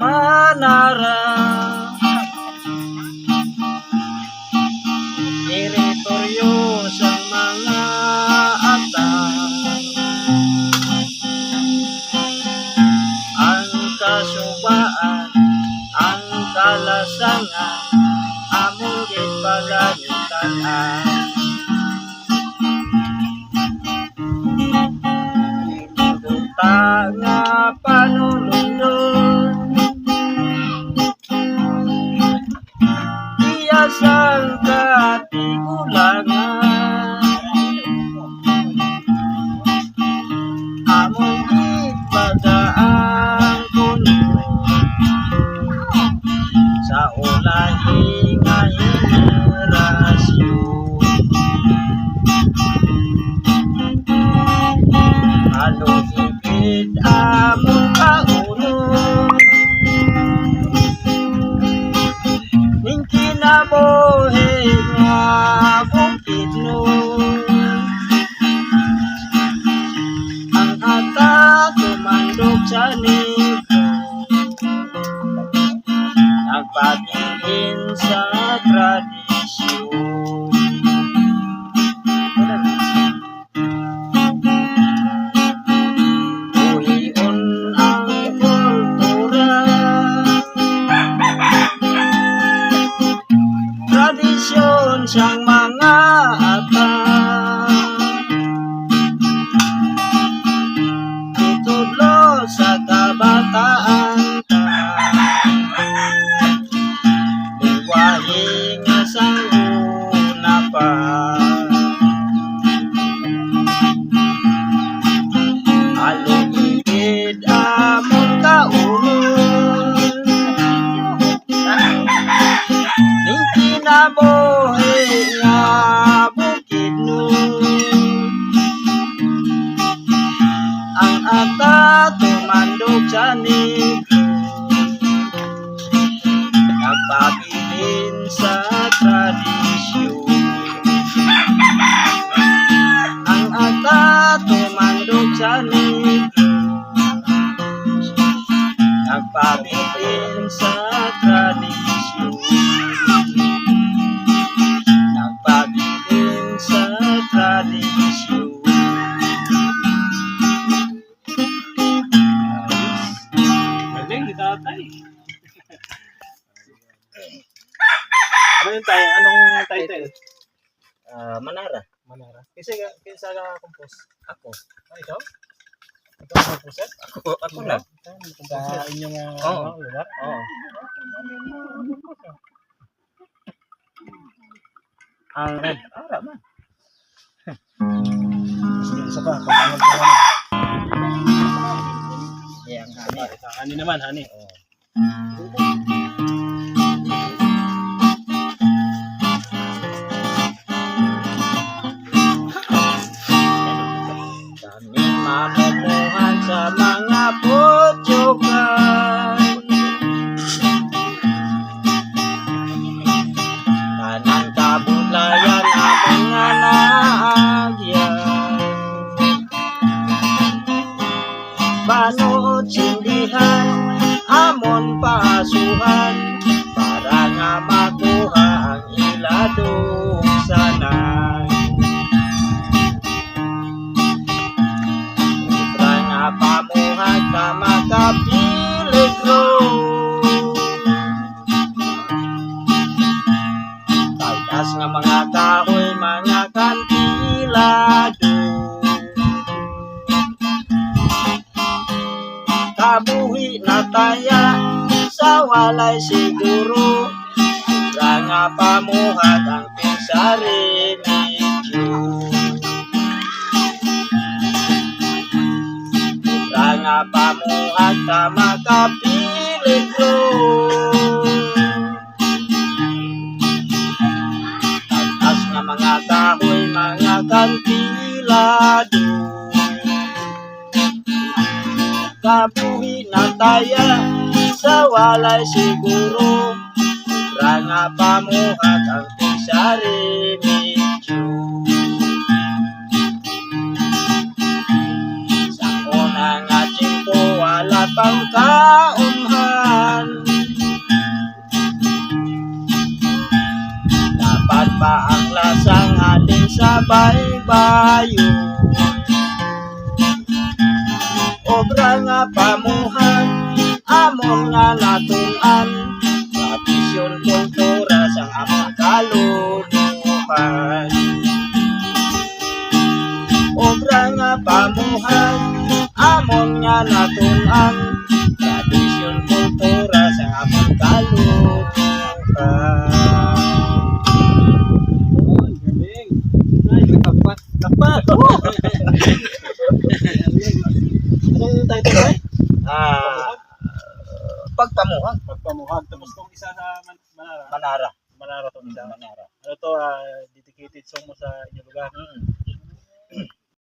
Manara Teritoryo sa mga ata. Ang kasubaan Ang kalasangan Among ipagamitan ang ah. Tradisyon Nagpabilin sa tradisyon. Ang ata tumandog sa negro Nagpabilin sa tradisyon tayo? Anong title? Ah, Manara Manara. Kasi kinsa ka compose? Ako Ah, ikaw? Ikaw ang composer? Ako, ako lang Sa inyong uh, Oo. ano, lugar? Oo Ang red Ara man isa pa. Pag-anong pa naman. Hani Isa, Hani naman, hani. Kami mamumuhan sa mga putyokan Kanang kabudlayan among nga naagyan Banood sindihan amon paasuhan Para nga makuha ang iladong Kabuhi na taya sa walay siguro. Para nga pamuhat ang pinsari medyo Para nga pamuhat ka makapiligro Tagas nga mga kahoy, mga kantilado Kabuhi na taya sa walay siguro. Para nga pamuhat ang pinsari medyo Sa una nga tiyempo wala pang kaumhan Dapat pa ang lasang ating sa nga pamuhan Amon nga natunan Tradisyon kultura sa among kaluluhan. Obra nga pamuhan Amon nga natunan Tradisyon, kultura sa among kaluluhan. Oh, galing. Ay, kapat. Kapat. Oh. ano yung title tayo? Ah, pagpamuhan Pagpamuhag. Tapos itong isa sa Man- Manara. Manara Manara to isa. Manara Ano to, ah, dedicated song mo sa inyong lugar. mm.